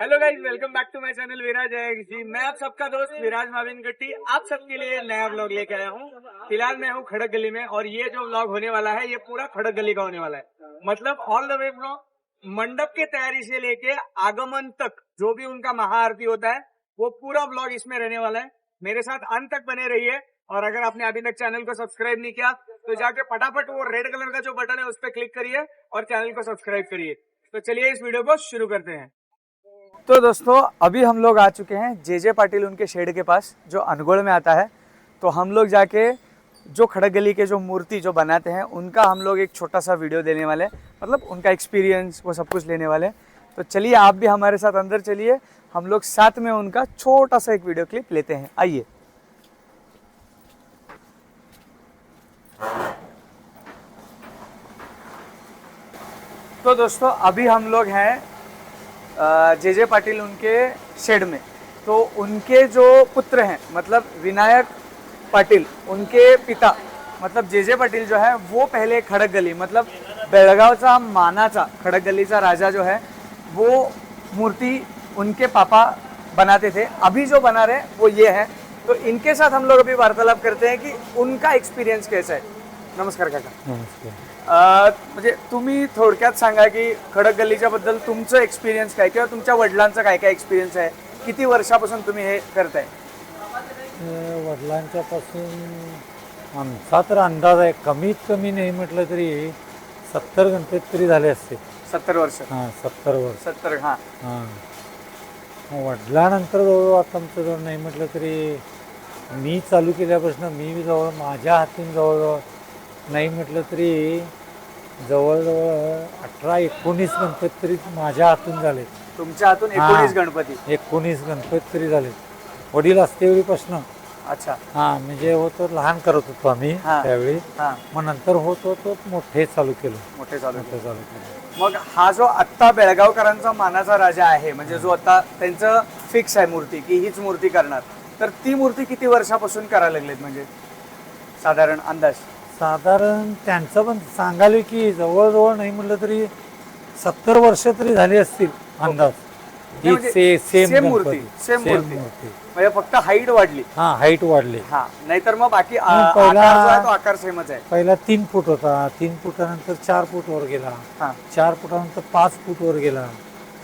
Hello guys welcome back to my channel Viraj ji मैं आप सबका दोस्त विराज माविन गट्टी आप सबके लिए नया ब्लॉग लेके आया हूँ। फ़िलहाल मैं हूँ खड़क गली में और ये जो ब्लॉग होने वाला है, ये पूरा खड़क गली का होने वाला है। मतलब ऑल द वे फ्रॉम मंडप के तैयारी से लेके आगमन तक जो भी उनका महाआरती होता है, वो पूरा ब्लॉग इसमें रहने वाला है। मेरे साथ अंत तक बने रहिए और अगर आपने अभी तक चैनल को सब्सक्राइब नहीं किया तो जाके फटाफट वो रेड कलर का जो बटन है, उस पर क्लिक करिए और चैनल को सब्सक्राइब करिए। तो चलिए इस वीडियो को शुरू करते हैं। तो दोस्तों, अभी हम लोग आ चुके हैं जे जे पाटिल उनके शेड के पास, जो अनगोड़ में आता है। तो हम लोग जाके जो खड़क गली के जो मूर्ति जो बनाते हैं, उनका हम लोग एक छोटा सा वीडियो देने वाले मतलब उनका एक्सपीरियंस वो सब कुछ लेने वाले तो चलिए, आप भी हमारे साथ अंदर चलिए। हम लोग साथ में उनका छोटा सा एक वीडियो क्लिप लेते हैं। आइए। तो दोस्तों, अभी हम लोग हैं जे जे पाटिल उनके शेड में। तो उनके जो पुत्र हैं मतलब विनायक पाटिल, उनके पिता मतलब जे जे पाटील जो है, वो पहले खडक गली मतलब बेळगावचा मानाचा खडक गलीचा राजा जो है, वो मूर्ति उनके पापा बनाते थे। अभी जो बना रहे वो ये है। तो इनके साथ हम लोग अभी वार्तालाप करते हैं कि उनका एक्सपीरियंस कैसा है। नमस्कार काका। नमस्कार। म्हणजे तुम्ही थोडक्यात सांगा की खडक गल्लीच्या बद्दल तुमचं एक्सपिरियन्स काय किंवा तुमच्या वडिलांचा काय काय एक्सपिरियन्स आहे? किती वर्षापासून तुम्ही हे करताय? अं, वडिलांच्या पासून आमचा तर अंदाज आहे कमीत कमी नाही म्हटलं तरी सत्तर गणपती तरी झाले असते. सत्तर वर्ष. हां सत्तर वर्ष. सत्तर हा. हां. वडिलांनंतर जवळ आता आमचं जवळ नाही म्हटलं तरी मी चालू केल्यापासून मी जवळ माझ्या हातून जवळजवळ नाही म्हटलं तरी जवळजवळ अठरा एकोणीस गणपती तरी माझ्या हातून झाले. तुमच्या हातून हा. एकोणीस गणपती? एकोणीस गणपती तरी झाले. वडील असतेवेळीपासनं अच्छा. हा म्हणजे होतो लहान करत होतो आम्ही हा. त्यावेळी. हा. मग नंतर होत होतो मोठे चालू केलं. मोठे चालू मोठे चालू केलं. मग हा जो आत्ता बेळगावकरांचा मानाचा राजा आहे म्हणजे जो आता त्यांचं फिक्स आहे मूर्ती की हीच मूर्ती करणार. तर ती मूर्ती किती वर्षापासून करायला लागलीत म्हणजे? साधारण अंदाज. साधारण त्यांचं पण सांगायला की जवळजवळ नाही म्हटलं तरी सत्तर वर्ष तरी झाली असतील अंदाज. ही म्हणजे से- सेम मूर्ती, गणपती. सेम मूर्ती. मूर्ती. म्हणजे फक्त हाईट वाढली. हा हाईट वाढली. हा नाहीतर मग बाकी आ- मग पहिला- आकार जो आहे तो आकार सेमच आहे. पहिला तीन फूट होता. तीन फुटानंतर चार फूट वर गेला. हा. चार फुटानंतर पाच फूट वर गेला.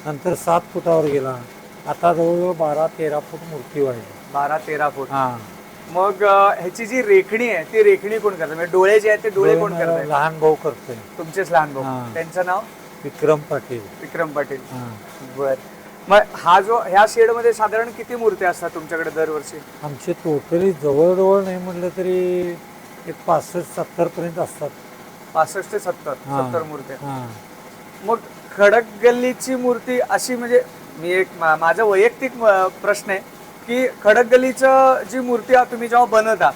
नंतर सात फुटावर गेला. आता जवळजवळ बारा तेरा फूट मूर्ती वाढली. बारा तेरा फूट. हा. मग अ, ह्याची जी रेखणी आहे ती रेखणी कोण करतात म्हणजे डोळे जे आहेत ते डोळे कोण डोळे करतात लहान भाऊ करतोय. तुमचेच लहान भाऊ. त्यांचं नाव? विक्रम पाटील. विक्रम पाटील. हा. बर. मग हा जो ह्या शेडमध्ये साधारण किती मूर्ती असतात तुमच्याकडे दरवर्षी? आमचे टोटली जवळजवळ नाही म्हटलं तरी एक पासष्ट सत्तर पर्यंत असतात. पासष्ट ते सत्तर हा. सत्तर मूर्त्या. हा. मग खडक गल्लीची मूर्ती अशी म्हणजे मी एक मा- माझा वैयक्तिक प्रश्न आहे. की खडक गल्लीचं जी मूर्ती तुम्ही जेव्हा बनवता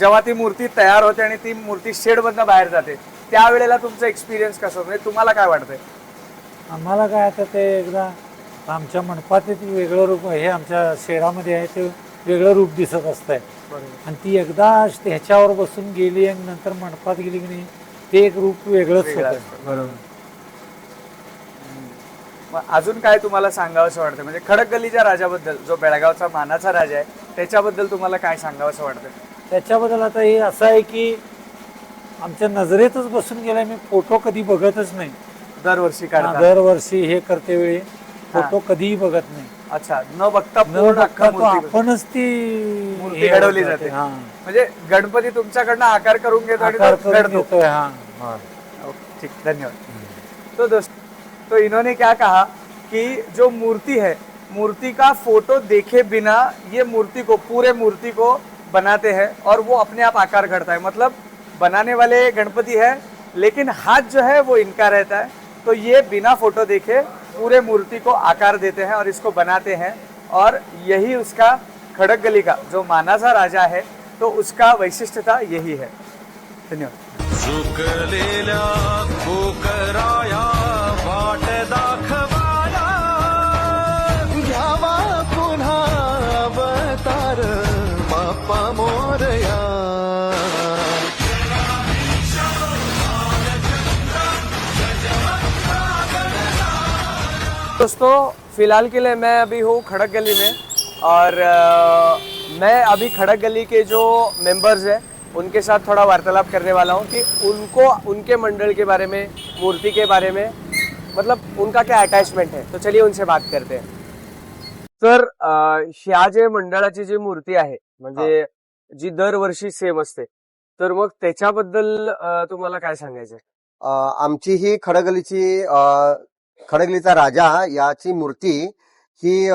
जेव्हा ती मूर्ती तयार होते आणि ती मूर्ती शेडमधनं बाहेर जाते त्यावेळेला तुमचा एक्सपिरियन्स कसा म्हणजे तुम्हाला काय वाटतंय? आम्हाला काय आता ते एकदा आमच्या मंडपात एक वेगळं रूप हे आमच्या शहरामध्ये आहे ते वेगळं रूप दिसत असतंय. आणि ती एकदा ह्याच्यावर बसून गेली आणि नंतर मंडपात गेली की नाही ते एक रूप वेगळंच बरोबर. मग अजून काय तुम्हाला सांगावंसं वाटतं म्हणजे खडक गल्लीच्या राजाबद्दल जो बेळगावचा मानाचा राजा आहे त्याच्याबद्दल तुम्हाला काय सांगावंसं वाटतं त्याच्याबद्दल आता हे असं आहे की आमच्या नजरेतच बसून गेलाय मी फोटो कधी बघतच नाही. दरवर्षी काढता? दरवर्षी हे करते वेळी फोटो कधीही बघत नाही. अच्छा न बघता न पूर्ण बघता अख्खा तो मूर्ती आपणच ती मूर्ती हे घडवली जाते. हा. म्हणजे गणपती तुमच्याकडनं आकार करून घेतो आणि आकार तो करून घडतो. घेतोय हा. ओके, ठीक धन्यवाद. तो दोस्त तो इन्होंने क्या कहा कि जो मूर्ति है, मूर्ति का फ़ोटो देखे बिना ये मूर्ति को, पूरे मूर्ति को बनाते हैं और वो अपने आप आकार करता है। मतलब बनाने वाले गणपति है, लेकिन हाथ जो है वो इनका रहता है। तो ये बिना फ़ोटो देखे पूरे मूर्ति को आकार देते हैं और इसको बनाते हैं। और यही उसका खड़क गली का, जो मानासा राजा है तो उसका वैशिष्ट्यता यही है। धन्यवाद। घ्यावा पुन्हा अवतार बाप्पा मोरया। दोस्तों फ़िलहाल के लिए मैं अभी हूँ खड़क गली में और अ, मैं अभी खड़क गली के जो मेंबर्स हैं उनके साथ थोड़ा वार्तालाप करने वाला हूँ कि उनको उनके मंडल के बारे में मूर्ति के बारे में मतलब उनका क्या अटॅचमेंट है? तो चलिए उनसे बात करते हैं। तर ह्या जे मंडळाची जी मूर्ती आहे म्हणजे जी दरवर्षी सेम असते तर मग त्याच्याबद्दल तुम्हाला काय सांगायचं आमची ही खडगलीची खडगलीचा राजा याची मूर्ती ही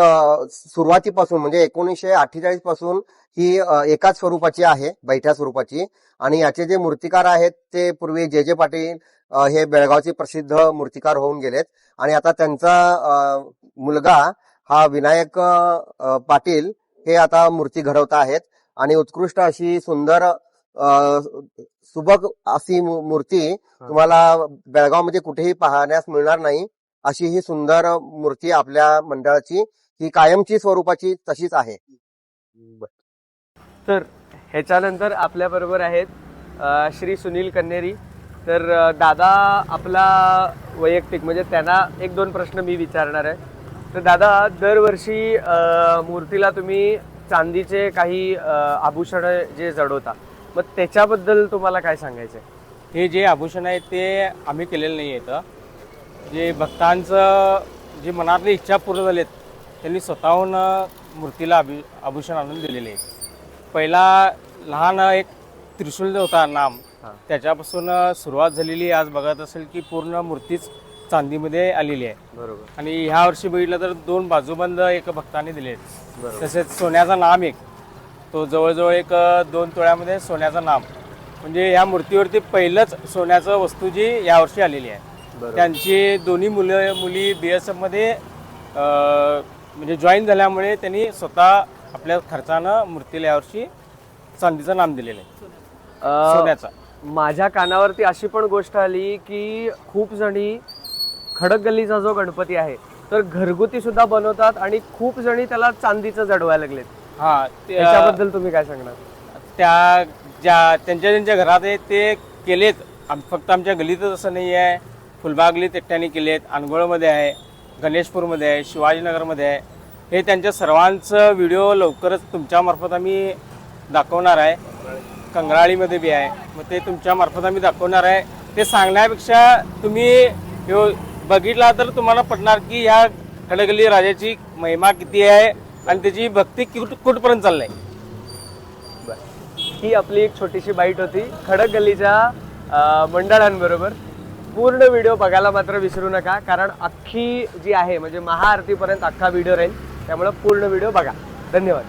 सुरुवातीपासून म्हणजे एकोणीसशे अठ्ठेचाळीसपासून ही एकाच स्वरूपाची आहे बैठ्या स्वरूपाची. आणि याचे जे मूर्तिकार आहेत ते पूर्वी जे जे पाटील हे बेळगावचे प्रसिद्ध मूर्तिकार होऊन गेलेत. आणि आता त्यांचा मुलगा हा विनायक पाटील हे आता मूर्ती घडवत आहेत. आणि उत्कृष्ट अशी सुंदर सुबक अशी मूर्ती तुम्हाला बेळगावमध्ये कुठेही पाहण्यास मिळणार नाही. अशी ही सुंदर मूर्ती आपल्या मंडळाची ही कायमची स्वरूपाची तशीच आहे. तर ह्याच्यानंतर आपल्याबरोबर आहेत श्री सुनील कन्नेरी तर दादा आपला वैयक्तिक म्हणजे त्यांना एक दोन प्रश्न मी विचारणार आहे. तर दादा दरवर्षी मूर्तीला तुम्ही चांदीचे काही आभूषण जे जडवता मग त्याच्याबद्दल तुम्हाला काय सांगायचं आहे हे जे आभूषण आहे ते आम्ही केलेलं नाही आहेत जे भक्तांचं जे मनातली इच्छा पूर्ण झालेत त्यांनी स्वतःहून मूर्तीला अभि आभूषण आणून दिलेले आहेत. पहिला लहान एक त्रिशूल जो होता नाम. त्याच्यापासून सुरुवात झालेली आज बघत असेल की पूर्ण मूर्तीच चांदीमध्ये आलेली आहे. बरोबर. आणि ह्या वर्षी बघितलं तर दोन बाजूबंद एक भक्तांनी दिले तसेच सोन्याचा नाम एक. तो जवळजवळ एक दोन तोळ्यामध्ये सोन्याचा नाम. म्हणजे या मूर्तीवरती पहिलंच सोन्याचं वस्तू जी यावर्षी आलेली आहे. त्यांची दोन्ही मुलं मुली बी एस एफमध्ये म्हणजे जॉईन झाल्यामुळे त्यांनी स्वतः आपल्या खर्चानं मूर्तीला यावर्षी चांदीचं नाम दिलेलं आहे. अ, सोन्याचा. माझ्या कानावरती अशी पण गोष्ट आली की खूप जणी खडक गल्लीचा जो गणपती आहे तर घरगुती सुद्धा बनवतात आणि खूप जणी त्याला चांदीचं जडवायला लागलेत. हां ते, त्याच्याबद्दल तुम्ही काय सांगणार? त्या ज्या त्यांच्या ज्यांच्या घरात आहेत ते केलेत. आम फक्त आमच्या गलीतच असं नाही आहे. फुलबागलीत एकट्याने केलेत. अनगोळमध्ये आहे. गणेशपूरमध्ये आहे. शिवाजीनगरमध्ये आहे. हे त्यांच्या सर्वांचं व्हिडिओ लवकरच तुमच्यामार्फत आम्ही दाखवणार आहे. कंगराळीमध्ये बी आहे. मग ते तुमच्यामार्फत आम्ही दाखवणार आहे. ते सांगण्यापेक्षा तुम्ही बघितला तर तुम्हाला पटणार की ह्या खडगली राजाची महिमा किती आहे आणि त्याची भक्ती कुठ कुठपर्यंत चालली आहे ही आपली एक छोटीशी बाईट होती. खडक गल्लीच्या मंडळांबरोबर. पूर्ण व्हिडिओ बघायला मात्र विसरू नका कारण अख्खी जी आहे म्हणजे महाआरतीपर्यंत अख्खा व्हिडिओ राहील. त्यामुळं पूर्ण व्हिडिओ बघा. धन्यवाद.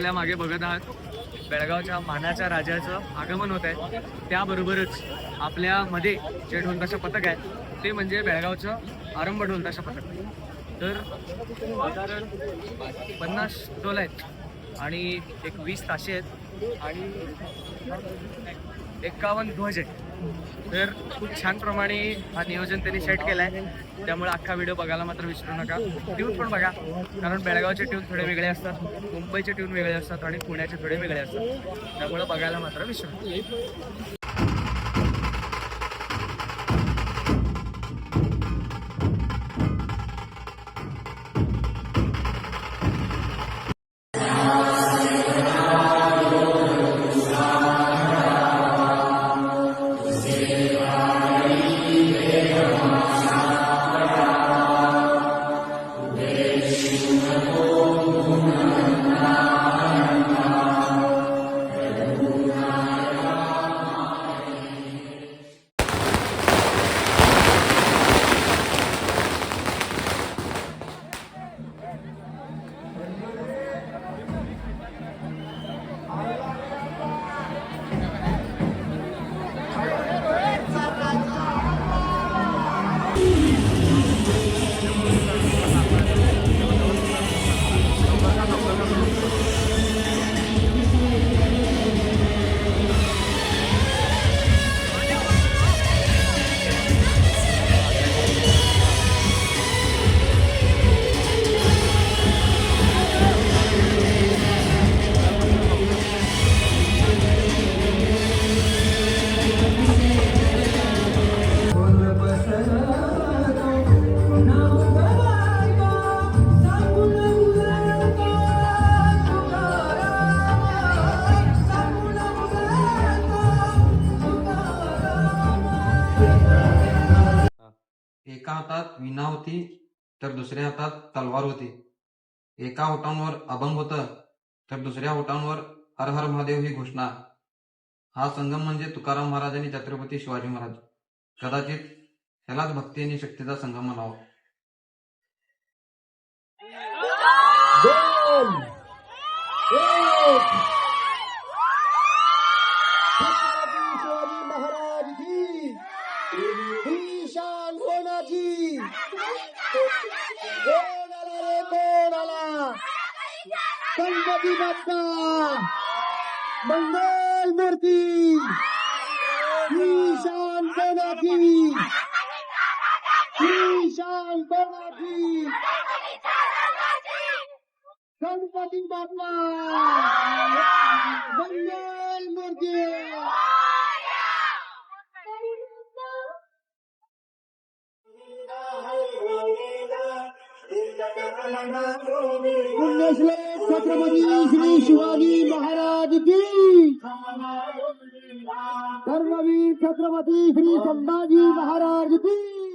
आपल्या मागे बघत आहात. बेळगावच्या मानाच्या राजाचं आगमन होत आहे त्याबरोबरच आपल्यामध्ये जे ढोलताशा पथक आहे ते म्हणजे बेळगावचं आरंभ ढोलताशा पथक. तर साधारण पन्नास ढोल आहेत आणि एक वीस ताशे आहेत. आणि एकावन्न ध्वज. आहे तर खूप छान प्रमाणे हा नियोजन त्यांनी सेट केला आहे त्यामुळे अख्खा व्हिडिओ बघायला मात्र विसरू नका. ट्यून पण बघा कारण बेळगावचे ट्यून थोडे वेगळे असतात मुंबईचे ट्यून वेगळे असतात आणि पुण्याचे थोडे वेगळे असतात. त्यामुळे बघायला मात्र विसरू नका. दुसऱ्या हातात तलवार होती. एका ओटांवर अभंग होतं तर दुसऱ्या ओटांवर हर हर महादेव ही घोषणा. हा संगम म्हणजे तुकाराम महाराज आणि छत्रपती शिवाजी महाराज. कदाचित ह्यालाच भक्ती आणि शक्तीचा संगम म्हणावा. शिवाजी गणपती बाप्पा मंगल मूर्ती ईशान कोणाची ईशान कोणाची गणपती बाप्पा मंगल मूर्ती पुण्यश्लोक छत्रपती श्री शिवाजी महाराज की। धर्मवीर छत्रपती श्री संभाजी महाराज की।